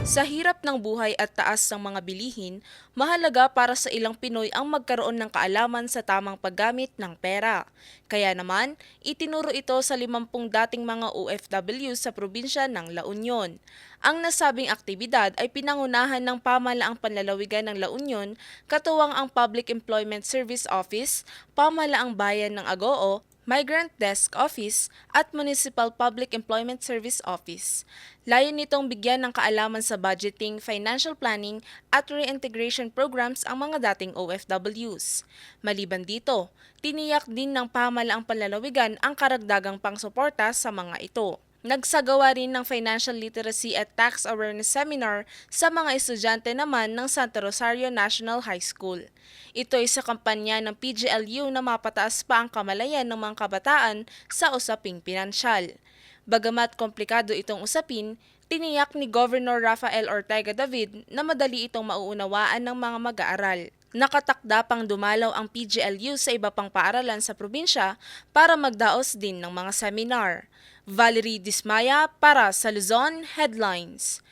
Sa hirap ng buhay at taas ng mga bilihin, mahalaga para sa ilang Pinoy ang magkaroon ng kaalaman sa tamang paggamit ng pera. Kaya naman, itinuro ito sa 50 dating mga OFW sa probinsya ng La Union. Ang nasabing aktibidad ay pinangunahan ng pamalaang panlalawigan ng La Union, katuwang ang Public Employment Service Office, pamalaang bayan ng Agoo, Migrant Desk Office at Municipal Public Employment Service Office. Layo nitong bigyan ng kaalaman sa budgeting, financial planning at reintegration programs ang mga dating OFWs. Maliban dito, tiniyak din ng pamalaang panlalawigan ang karagdagang pangsuporta sa mga ito. Nagsagawa rin ng Financial Literacy at Tax Awareness Seminar sa mga estudyante naman ng Santa Rosario National High School. Ito ay sa kampanya ng PGLU na mapataas pa ang kamalayan ng mga kabataan sa usaping pinansyal. Bagamat komplikado itong usapin, tiniyak ni Governor Rafael Ortega David na madali itong mauunawaan ng mga mag-aaral. Nakatakda pang dumalaw ang PGLU sa iba pang paaralan sa probinsya para magdaos din ng mga seminar. Valerie Dismaya para sa Luzon Headlines.